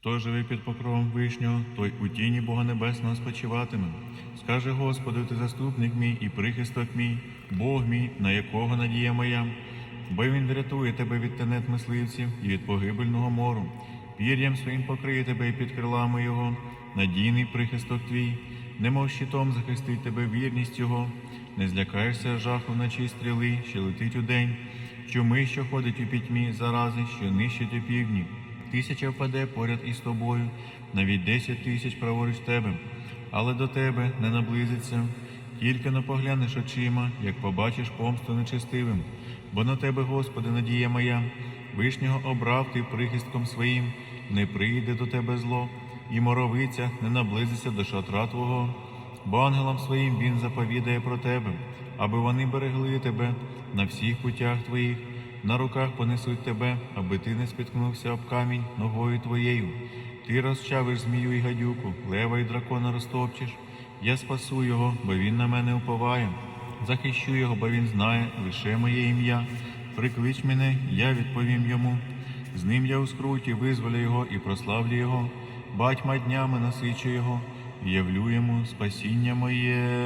Хто живе під покровом вишнього, той у тіні Бога Небесного спочиватиме. Скаже Господи, ти заступник мій і прихисток мій, Бог мій, на якого надія моя. Бо він врятує тебе від тенет мисливців і від погибельного мору. Пір'ям своїм покриє тебе і під крилами його, надійний прихисток твій, немов щитом захистить тебе вірність його, не злякаєшся жаху вночі стріли, що летить удень, чуми, що ходить у пітьмі, зарази, що нищить у півдні. Тисяча впаде поряд із тобою, навіть десять тисяч праворуч тебе, але до тебе не наблизиться. Тільки но поглянеш очима, як побачиш помсту нечестивим, бо на тебе, Господи, надія моя, вишнього обрав ти прихистком своїм, не прийде до тебе зло, і моровиця не наблизиться до шатра Твого. Бо ангелам своїм він заповідає про тебе, аби вони берегли тебе на всіх путях твоїх, на руках понесуть тебе, аби ти не спіткнувся об камінь ногою твоєю. Ти розчавиш змію і гадюку, лева і дракона розтопчеш. Я спасу його, бо він на мене уповає. Захищу його, бо він знає лише моє ім'я. Приклич мене, я відповім йому. З ним я у скруті визволю його і прославлю його. Батьма днями насичу його, явлю йому спасіння моє.